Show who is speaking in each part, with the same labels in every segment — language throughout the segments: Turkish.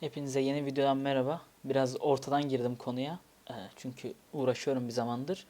Speaker 1: Hepinize yeni videodan merhaba. Biraz ortadan girdim konuya. Ee, çünkü uğraşıyorum bir zamandır.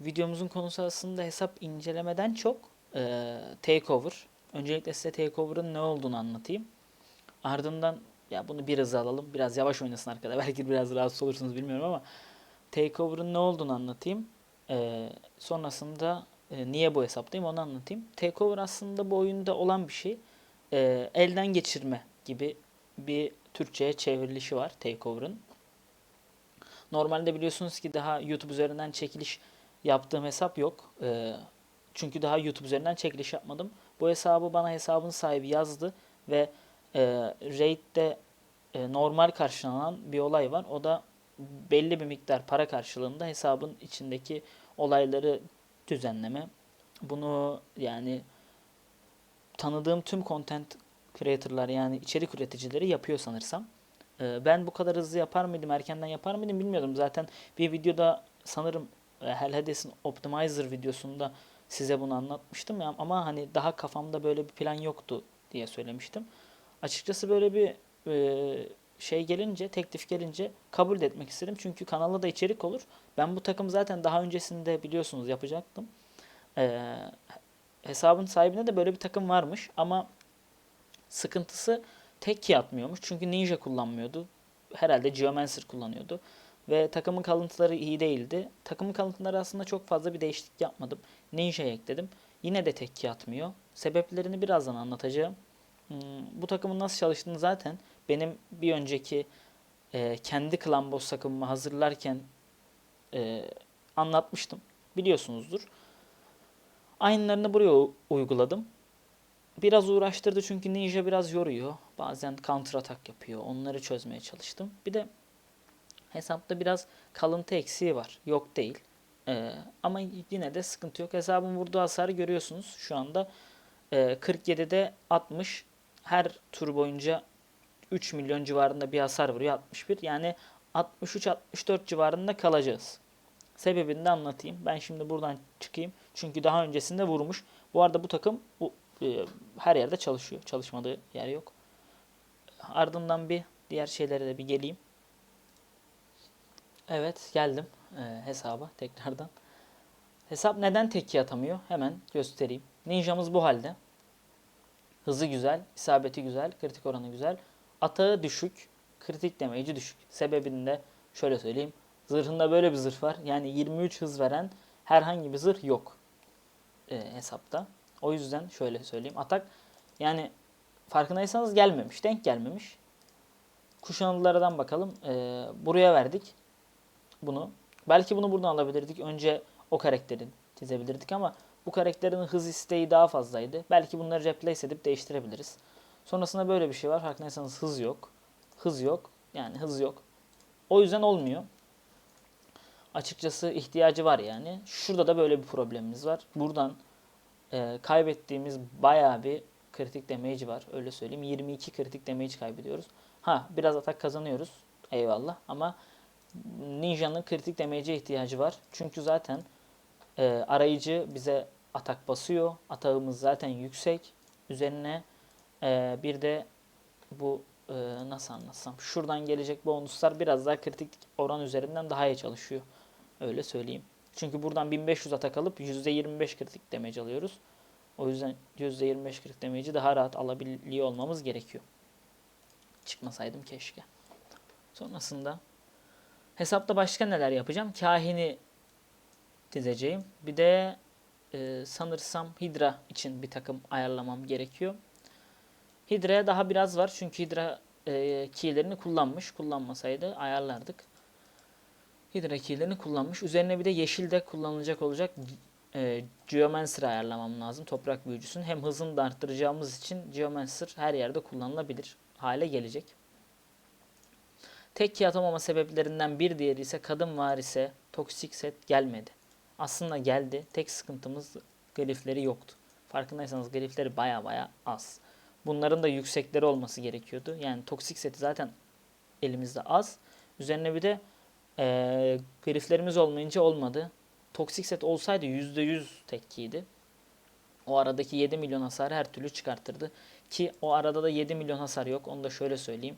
Speaker 1: Videomuzun konusu aslında hesap incelemeden çok e, takeover. Öncelikle size takeover'ın ne olduğunu anlatayım. Ardından ya bunu bir hızlı alalım. Biraz yavaş oynasın arkada. Belki biraz rahatsız olursunuz bilmiyorum ama takeover'ın ne olduğunu anlatayım. Ee, sonrasında e, niye bu hesaptayım onu anlatayım. Takeover aslında bu oyunda olan bir şey. Ee, elden geçirme gibi bir Türkçe'ye çevrilişi var Takeover'ın. Normalde biliyorsunuz ki daha YouTube üzerinden çekiliş yaptığım hesap yok. Ee, çünkü daha YouTube üzerinden çekiliş yapmadım. Bu hesabı bana hesabın sahibi yazdı ve e, Raid'de e, normal karşılanan bir olay var. O da belli bir miktar para karşılığında hesabın içindeki olayları düzenleme. Bunu yani tanıdığım tüm content creator'lar yani içerik üreticileri yapıyor sanırsam. Ee, ben bu kadar hızlı yapar mıydım, erkenden yapar mıydım bilmiyordum. Zaten bir videoda sanırım e, Hell Hades'in Optimizer videosunda size bunu anlatmıştım ya ama hani daha kafamda böyle bir plan yoktu diye söylemiştim. Açıkçası böyle bir e, şey gelince, teklif gelince kabul etmek istedim. Çünkü kanalda da içerik olur. Ben bu takım zaten daha öncesinde biliyorsunuz yapacaktım. Ee, hesabın sahibinde de böyle bir takım varmış ama sıkıntısı tek key atmıyormuş. Çünkü Ninja kullanmıyordu. Herhalde Geomancer kullanıyordu. Ve takımın kalıntıları iyi değildi. Takımın kalıntıları aslında çok fazla bir değişiklik yapmadım. Ninja'ya ekledim. Yine de tek key atmıyor. Sebeplerini birazdan anlatacağım. Hmm, bu takımın nasıl çalıştığını zaten benim bir önceki e, kendi klan boss takımımı hazırlarken e, anlatmıştım. Biliyorsunuzdur. Aynılarını buraya uyguladım. Biraz uğraştırdı çünkü Ninja biraz yoruyor. Bazen counter atak yapıyor. Onları çözmeye çalıştım. Bir de hesapta biraz kalıntı eksiği var. Yok değil. Ee, ama yine de sıkıntı yok. Hesabın vurduğu hasarı görüyorsunuz. Şu anda e, 47'de 60. Her tur boyunca 3 milyon civarında bir hasar vuruyor. 61. Yani 63-64 civarında kalacağız. Sebebini de anlatayım. Ben şimdi buradan çıkayım. Çünkü daha öncesinde vurmuş. Bu arada bu takım bu, her yerde çalışıyor. Çalışmadığı yer yok. Ardından bir diğer şeylere de bir geleyim. Evet geldim e, hesaba tekrardan. Hesap neden tekki atamıyor? Hemen göstereyim. Ninja'mız bu halde. Hızı güzel, isabeti güzel, kritik oranı güzel. Atağı düşük, kritik damage'i düşük. Sebebini de şöyle söyleyeyim. Zırhında böyle bir zırh var. Yani 23 hız veren herhangi bir zırh yok e, hesapta. O yüzden şöyle söyleyeyim. Atak yani farkındaysanız gelmemiş. Denk gelmemiş. Kuşanlılardan bakalım. E, buraya verdik bunu. Belki bunu buradan alabilirdik. Önce o karakterin çizebilirdik ama bu karakterin hız isteği daha fazlaydı. Belki bunları replace edip değiştirebiliriz. Sonrasında böyle bir şey var. Farkındaysanız hız yok. Hız yok. Yani hız yok. O yüzden olmuyor. Açıkçası ihtiyacı var yani. Şurada da böyle bir problemimiz var. Buradan e, kaybettiğimiz bayağı bir kritik damage var. Öyle söyleyeyim. 22 kritik damage kaybediyoruz. Ha biraz atak kazanıyoruz. Eyvallah ama Ninja'nın kritik damage'e ihtiyacı var. Çünkü zaten e, arayıcı bize atak basıyor. Atağımız zaten yüksek. Üzerine e, bir de bu e, nasıl anlatsam şuradan gelecek bonuslar biraz daha kritik oran üzerinden daha iyi çalışıyor. Öyle söyleyeyim. Çünkü buradan 1500 atak alıp %25 kritik damage alıyoruz. O yüzden %25 kritik damage'i daha rahat alabiliyor olmamız gerekiyor. Çıkmasaydım keşke. Sonrasında hesapta başka neler yapacağım? Kahini dizeceğim. Bir de e, sanırsam Hydra için bir takım ayarlamam gerekiyor. Hydra'ya daha biraz var çünkü Hydra e, keylerini kullanmış. Kullanmasaydı ayarlardık. Hydra keylerini kullanmış. Üzerine bir de yeşilde kullanılacak olacak e, Geomancer ayarlamam lazım. Toprak büyücüsün. Hem hızını da arttıracağımız için Geomancer her yerde kullanılabilir hale gelecek. Tek key atamama sebeplerinden bir diğeri ise kadın var ise toksik set gelmedi. Aslında geldi. Tek sıkıntımız glifleri yoktu. Farkındaysanız glifleri baya baya az. Bunların da yüksekleri olması gerekiyordu. Yani toksik seti zaten elimizde az. Üzerine bir de e, gliflerimiz olmayınca olmadı. Toksik set olsaydı %100 tekkiydi. O aradaki 7 milyon hasarı her türlü çıkartırdı. Ki o arada da 7 milyon hasar yok. Onu da şöyle söyleyeyim.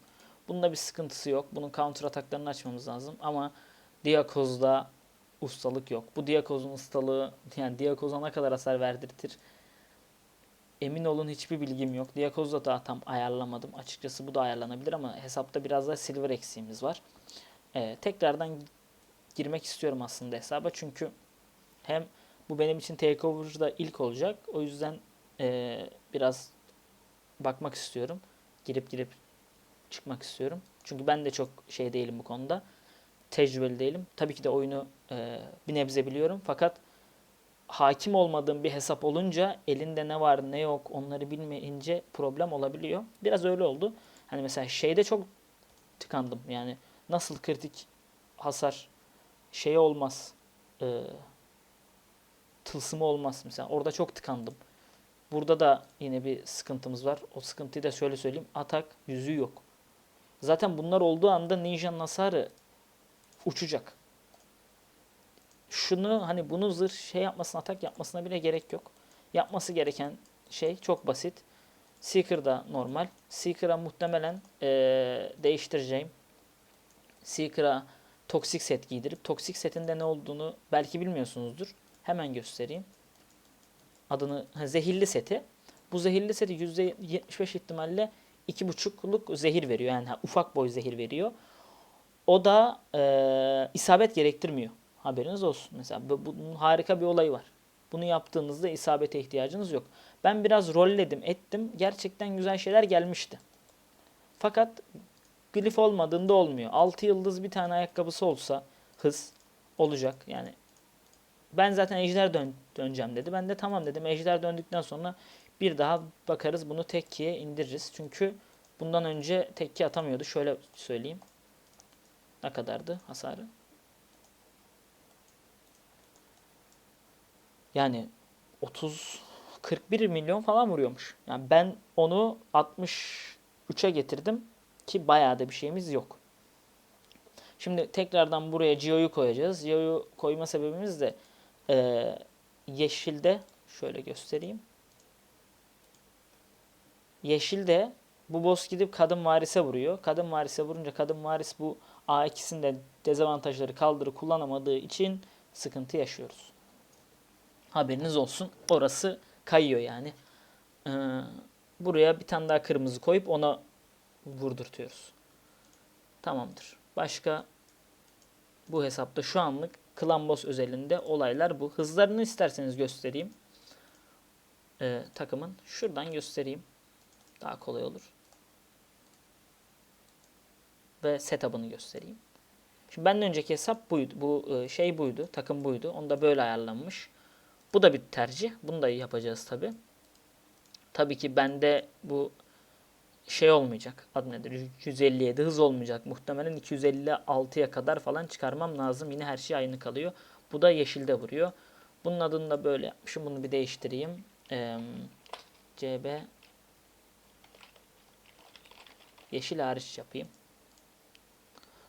Speaker 1: Bunda bir sıkıntısı yok. Bunun counter ataklarını açmamız lazım ama Diakoz'da ustalık yok. Bu Diakoz'un ustalığı yani Diakoz'a ne kadar hasar verdirtir emin olun hiçbir bilgim yok. Diakoz'da daha tam ayarlamadım. Açıkçası bu da ayarlanabilir ama hesapta biraz da silver eksiğimiz var. Ee, tekrardan girmek istiyorum aslında hesaba çünkü hem bu benim için takeover'da ilk olacak. O yüzden ee, biraz bakmak istiyorum. Girip girip çıkmak istiyorum. Çünkü ben de çok şey değilim bu konuda. Tecrübeli değilim. Tabii ki de oyunu e, bir nebze biliyorum. Fakat hakim olmadığım bir hesap olunca elinde ne var ne yok onları bilmeyince problem olabiliyor. Biraz öyle oldu. Hani mesela şeyde çok tıkandım. Yani nasıl kritik hasar şey olmaz. E, tılsımı olmaz mesela. Orada çok tıkandım. Burada da yine bir sıkıntımız var. O sıkıntıyı da şöyle söyleyeyim. Atak yüzüğü yok. Zaten bunlar olduğu anda Ninja'nın hasarı uçacak. Şunu hani bunu zırh şey yapmasına atak yapmasına bile gerek yok. Yapması gereken şey çok basit. Seeker'da normal. Seeker'a muhtemelen ee, değiştireceğim. Seeker'a toksik set giydirip toksik setinde ne olduğunu belki bilmiyorsunuzdur. Hemen göstereyim. Adını zehirli seti. Bu zehirli seti %75 ihtimalle 2,5'luk zehir veriyor. Yani ufak boy zehir veriyor. O da e, isabet gerektirmiyor. Haberiniz olsun. Mesela bu- bunun harika bir olayı var. Bunu yaptığınızda isabete ihtiyacınız yok. Ben biraz rolledim, ettim. Gerçekten güzel şeyler gelmişti. Fakat glif olmadığında olmuyor. 6 yıldız bir tane ayakkabısı olsa hız olacak. Yani ben zaten ejder dön döneceğim dedi. Ben de tamam dedim. Ejder döndükten sonra bir daha bakarız bunu tekkiye indiririz. Çünkü bundan önce tekki atamıyordu. Şöyle söyleyeyim. Ne kadardı hasarı? Yani 30 41 milyon falan vuruyormuş. Yani ben onu 63'e getirdim ki bayağı da bir şeyimiz yok. Şimdi tekrardan buraya Gio'yu koyacağız. Gio'yu koyma sebebimiz de eee, yeşilde şöyle göstereyim. Yeşilde bu boss gidip kadın varise vuruyor. Kadın varise vurunca kadın varis bu A2'sinde dezavantajları kaldırı kullanamadığı için sıkıntı yaşıyoruz. Haberiniz olsun. Orası kayıyor yani. Ee, buraya bir tane daha kırmızı koyup ona vurdurtuyoruz. Tamamdır. Başka bu hesapta şu anlık Clan Boss özelinde olaylar bu. Hızlarını isterseniz göstereyim. Ee, takımın. Şuradan göstereyim. Daha kolay olur. Ve setup'ını göstereyim. Şimdi benden önceki hesap buydu. Bu e, şey buydu. Takım buydu. Onda böyle ayarlanmış. Bu da bir tercih. Bunu da yapacağız tabi. Tabii ki bende bu şey olmayacak. Adı nedir? 157 hız olmayacak. Muhtemelen 256'ya kadar falan çıkarmam lazım. Yine her şey aynı kalıyor. Bu da yeşilde vuruyor. Bunun adını da böyle yapmışım. Bunu bir değiştireyim. Ee, CB yeşil hariç yapayım.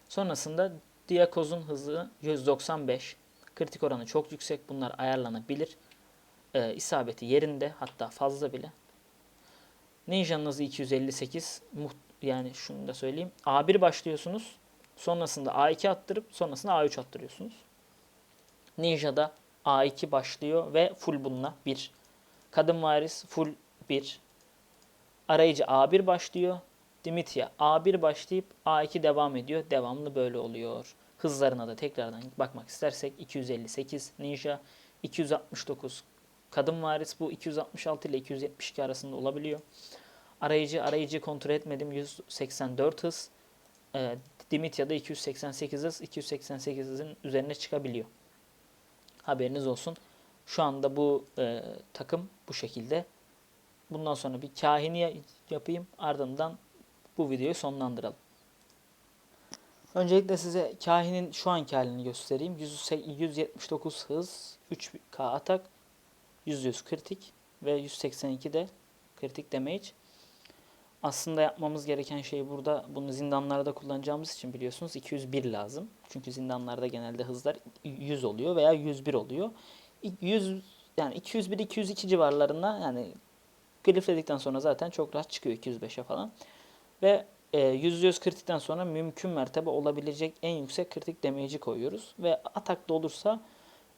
Speaker 1: Sonrasında Diakoz'un hızı 195. Kritik oranı çok yüksek. Bunlar ayarlanabilir. Ee, isabeti yerinde. Hatta fazla bile. Ninja'nın hızı 258. Muht yani şunu da söyleyeyim. A1 başlıyorsunuz. Sonrasında A2 attırıp sonrasında A3 attırıyorsunuz. Ninja'da A2 başlıyor ve full bununla 1. Kadın varis full 1. Arayıcı A1 başlıyor. Dimitya A1 başlayıp A2 devam ediyor. Devamlı böyle oluyor. Hızlarına da tekrardan bakmak istersek 258 Ninja, 269 Kadın varis bu 266 ile 272 arasında olabiliyor. Arayıcı arayıcı kontrol etmedim 184 hız. E, Dimitya'da 288 hız. 288 hızın üzerine çıkabiliyor. Haberiniz olsun. Şu anda bu e, takım bu şekilde. Bundan sonra bir kahini yapayım. Ardından bu videoyu sonlandıralım. Öncelikle size kahinin şu anki halini göstereyim. 179 hız, 3K atak, %100 kritik ve 182 de kritik damage. Aslında yapmamız gereken şey burada bunu zindanlarda kullanacağımız için biliyorsunuz 201 lazım. Çünkü zindanlarda genelde hızlar 100 oluyor veya 101 oluyor. 100 yani 201 202 civarlarında yani glifledikten sonra zaten çok rahat çıkıyor 205'e falan. Ve e, %100 kritikten sonra mümkün mertebe olabilecek en yüksek kritik damage'i koyuyoruz. Ve atakta olursa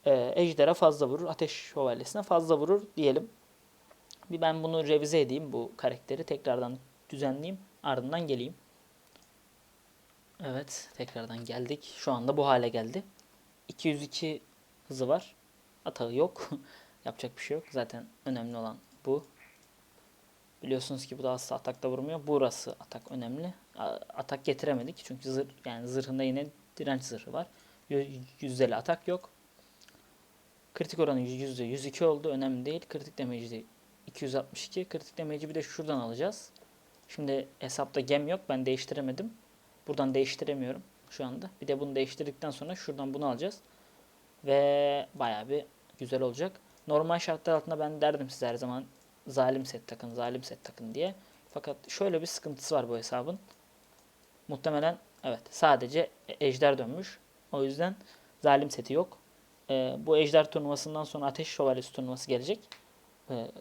Speaker 1: e, ejdere fazla vurur, ateş şövalyesine fazla vurur diyelim. Bir ben bunu revize edeyim bu karakteri. Tekrardan düzenleyeyim. Ardından geleyim. Evet tekrardan geldik. Şu anda bu hale geldi. 202 hızı var. Atağı yok. Yapacak bir şey yok. Zaten önemli olan bu. Biliyorsunuz ki bu da asla atakta vurmuyor. Burası atak önemli. Atak getiremedik çünkü zırh yani zırhında yine direnç zırhı var. Yü- Yüzdeli atak yok. Kritik oranı yüzde 102 oldu. Önemli değil. Kritik damage'i de 262. Kritik damage'i bir de şuradan alacağız. Şimdi hesapta gem yok. Ben değiştiremedim. Buradan değiştiremiyorum şu anda. Bir de bunu değiştirdikten sonra şuradan bunu alacağız. Ve bayağı bir güzel olacak. Normal şartlar altında ben derdim size her zaman zalim set takın, zalim set takın diye. Fakat şöyle bir sıkıntısı var bu hesabın. Muhtemelen evet sadece ejder dönmüş. O yüzden zalim seti yok. Ee, bu ejder turnuvasından sonra ateş şövalyesi turnuvası gelecek. Ee,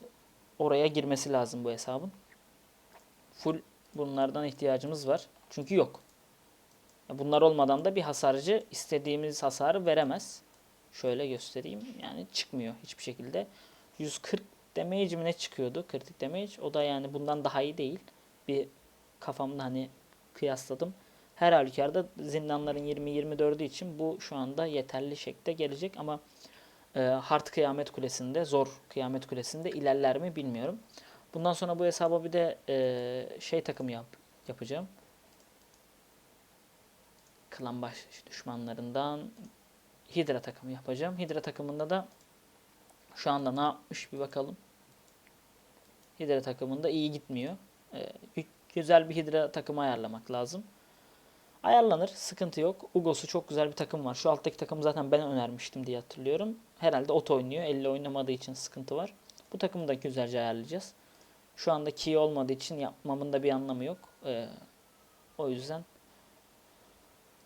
Speaker 1: oraya girmesi lazım bu hesabın. Full bunlardan ihtiyacımız var. Çünkü yok. Bunlar olmadan da bir hasarcı istediğimiz hasarı veremez. Şöyle göstereyim. Yani çıkmıyor hiçbir şekilde. 140 damage mi ne çıkıyordu? Kritik damage. O da yani bundan daha iyi değil. Bir kafamda hani kıyasladım. Her halükarda zindanların 20-24'ü için bu şu anda yeterli şekilde gelecek ama e, hard kıyamet kulesinde, zor kıyamet kulesinde ilerler mi bilmiyorum. Bundan sonra bu hesaba bir de e, şey takımı yap, yapacağım. Klan baş düşmanlarından Hydra takımı yapacağım. Hydra takımında da şu anda ne yapmış bir bakalım. Hydra takımında iyi gitmiyor. Ee, gü- güzel bir Hydra takımı ayarlamak lazım. Ayarlanır. Sıkıntı yok. Ugos'u çok güzel bir takım var. Şu alttaki takım zaten ben önermiştim diye hatırlıyorum. Herhalde ot oynuyor. Elle oynamadığı için sıkıntı var. Bu takımı da güzelce ayarlayacağız. Şu anda key olmadığı için yapmamın da bir anlamı yok. Ee, o yüzden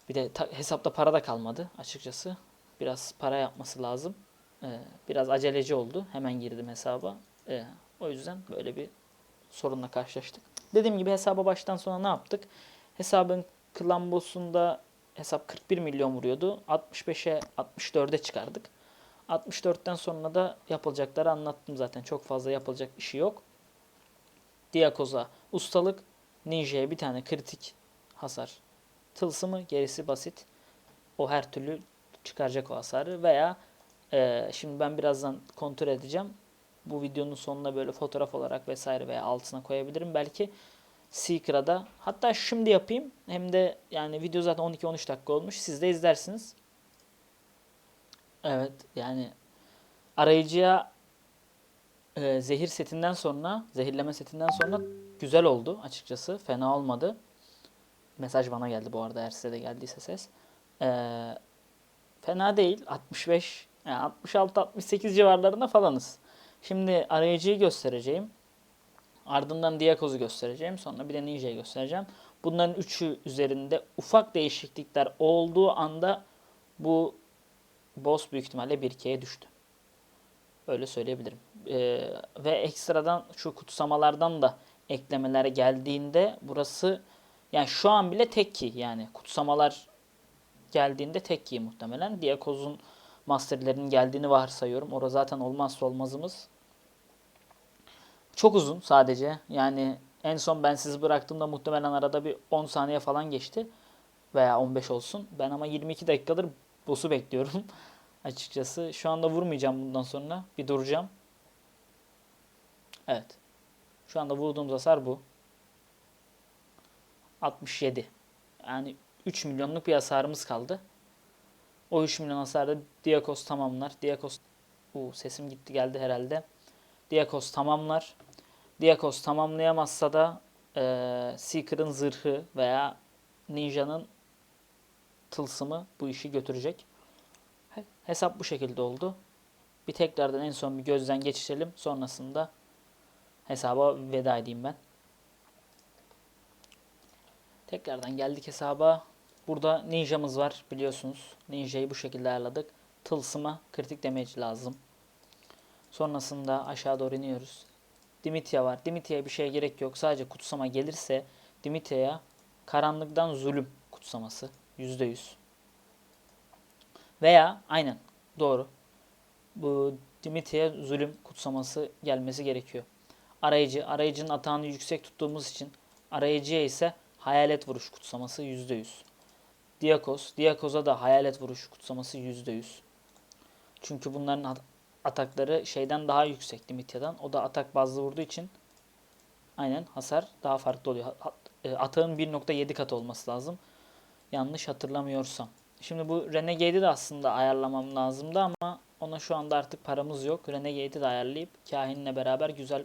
Speaker 1: bir de ta- hesapta para da kalmadı açıkçası. Biraz para yapması lazım. Ee, biraz aceleci oldu. Hemen girdim hesaba. Ee, o yüzden böyle bir sorunla karşılaştık. Dediğim gibi hesaba baştan sona ne yaptık? Hesabın klan boss'unda hesap 41 milyon vuruyordu. 65'e 64'e çıkardık. 64'ten sonra da yapılacakları anlattım zaten. Çok fazla yapılacak işi yok. Diakoz'a ustalık, Ninja'ya bir tane kritik hasar tılsımı gerisi basit. O her türlü çıkaracak o hasarı veya e, şimdi ben birazdan kontrol edeceğim. Bu videonun sonuna böyle fotoğraf olarak vesaire veya altına koyabilirim. Belki Seeker'a hatta şimdi yapayım. Hem de yani video zaten 12-13 dakika olmuş. Siz de izlersiniz. Evet yani arayıcıya e, zehir setinden sonra, zehirleme setinden sonra güzel oldu açıkçası. Fena olmadı. Mesaj bana geldi bu arada eğer size de geldiyse ses. Ee, fena değil. 65, yani 66-68 civarlarında falanız. Şimdi arayıcıyı göstereceğim. Ardından Diakoz'u göstereceğim. Sonra bir de Ninja'yı göstereceğim. Bunların üçü üzerinde ufak değişiklikler olduğu anda bu boss büyük ihtimalle 1-2'ye düştü. Öyle söyleyebilirim. Ee, ve ekstradan şu kutsamalardan da eklemeler geldiğinde burası yani şu an bile tek key yani kutsamalar geldiğinde tek key muhtemelen. Diakoz'un masterlerinin geldiğini varsayıyorum. Orada zaten olmazsa olmazımız. Çok uzun sadece. Yani en son ben sizi bıraktığımda muhtemelen arada bir 10 saniye falan geçti. Veya 15 olsun. Ben ama 22 dakikadır boss'u bekliyorum. Açıkçası şu anda vurmayacağım bundan sonra. Bir duracağım. Evet. Şu anda vurduğumuz hasar bu. 67. Yani 3 milyonluk bir hasarımız kaldı. O 3 milyon hasarda Diakos tamamlar. Diakos Uu, sesim gitti geldi herhalde. Diakos tamamlar. Diakos tamamlayamazsa da eee Seeker'ın zırhı veya Ninja'nın tılsımı bu işi götürecek. He- Hesap bu şekilde oldu. Bir tekrardan en son bir gözden geçirelim. Sonrasında hesaba veda edeyim ben. Tekrardan geldik hesaba. Burada ninjamız var biliyorsunuz. Ninja'yı bu şekilde ayarladık. Tılsıma kritik damage lazım. Sonrasında aşağı doğru iniyoruz. Dimitya var. Dimitya'ya bir şeye gerek yok. Sadece kutsama gelirse Dimitya'ya Karanlıktan zulüm kutsaması. %100. Veya aynen doğru. Bu Dimitri'ye zulüm kutsaması gelmesi gerekiyor. Arayıcı, arayıcının atağını yüksek tuttuğumuz için arayıcıya ise hayalet vuruş kutsaması %100. Diakos, Diakos'a da hayalet vuruş kutsaması %100. Çünkü bunların at- atakları şeyden daha yüksek Dimitya'dan. O da atak bazlı vurduğu için aynen hasar daha farklı oluyor. E, Atağın 1.7 katı olması lazım. Yanlış hatırlamıyorsam. Şimdi bu Renegade'i de aslında ayarlamam lazımdı ama ona şu anda artık paramız yok. Renegade'i de ayarlayıp kahinle beraber güzel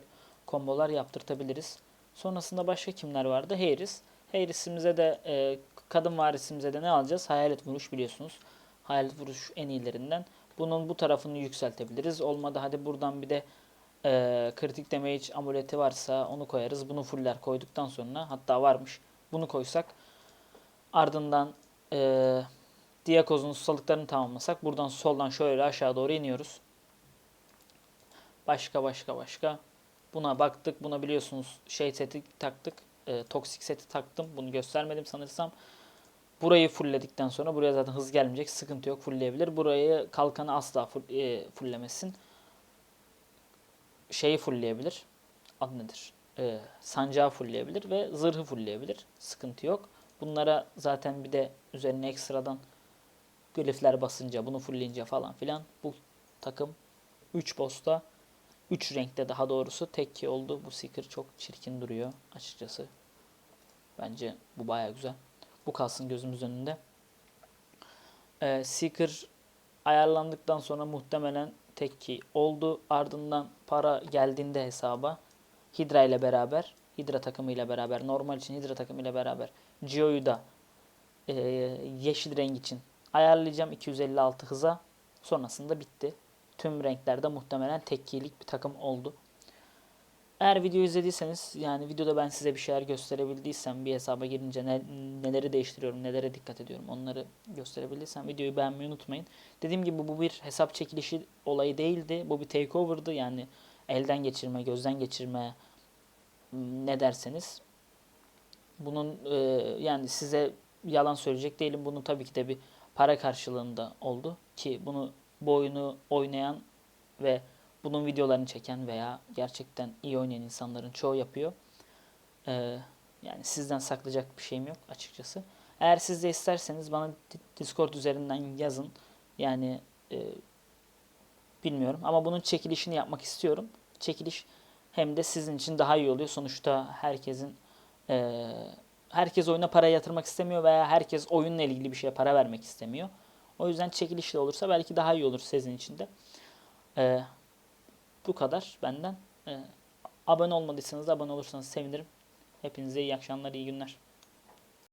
Speaker 1: kombolar yaptırtabiliriz. Sonrasında başka kimler vardı? Harris. Harris'imize de e, kadın varisimize de ne alacağız? Hayalet vuruş biliyorsunuz. Hayalet vuruş en iyilerinden. Bunun bu tarafını yükseltebiliriz. Olmadı hadi buradan bir de e, kritik damage amuleti varsa onu koyarız. Bunu fuller koyduktan sonra hatta varmış. Bunu koysak ardından e, Diakoz'un ustalıklarını tamamlasak buradan soldan şöyle aşağı doğru iniyoruz. Başka başka başka. Buna baktık. Buna biliyorsunuz şey seti taktık. E, toksik seti taktım. Bunu göstermedim sanırsam. Burayı fullledikten sonra buraya zaten hız gelmeyecek. Sıkıntı yok. Fullleyebilir. Burayı kalkanı asla full, e, fulllemesin. Şeyi fullleyebilir. Adı nedir? E, sancağı fullleyebilir ve zırhı fullleyebilir. Sıkıntı yok. Bunlara zaten bir de üzerine ekstradan glifler basınca bunu fullleyince falan filan bu takım 3 boss'ta 3 renkte daha doğrusu tek oldu. Bu Seeker çok çirkin duruyor açıkçası. Bence bu baya güzel. Bu kalsın gözümüz önünde. Ee, Seeker ayarlandıktan sonra muhtemelen tek ki oldu. Ardından para geldiğinde hesaba Hydra ile beraber Hydra takımıyla beraber normal için Hydra takımıyla beraber Gio'yu da e, yeşil renk için ayarlayacağım 256 hıza. Sonrasında bitti. Tüm renklerde muhtemelen tekkilik bir takım oldu. Eğer video izlediyseniz yani videoda ben size bir şeyler gösterebildiysem bir hesaba girince ne, neleri değiştiriyorum, nelere dikkat ediyorum onları gösterebildiysem videoyu beğenmeyi unutmayın. Dediğim gibi bu bir hesap çekilişi olayı değildi. Bu bir takeover'dı yani elden geçirme, gözden geçirme ne derseniz. Bunun e, yani size yalan söyleyecek değilim. Bunun tabii ki de bir para karşılığında oldu ki bunu bu oyunu oynayan ve bunun videolarını çeken veya gerçekten iyi oynayan insanların çoğu yapıyor. Ee, yani sizden saklayacak bir şeyim yok açıkçası. Eğer siz de isterseniz bana Di- Discord üzerinden yazın. Yani e, bilmiyorum ama bunun çekilişini yapmak istiyorum. Çekiliş hem de sizin için daha iyi oluyor. Sonuçta herkesin e, herkes oyuna para yatırmak istemiyor veya herkes oyunla ilgili bir şeye para vermek istemiyor. O yüzden çekilişli olursa belki daha iyi olur sizin için de. Ee, bu kadar benden. Ee, abone olmadıysanız abone olursanız sevinirim. Hepinize iyi akşamlar, iyi günler.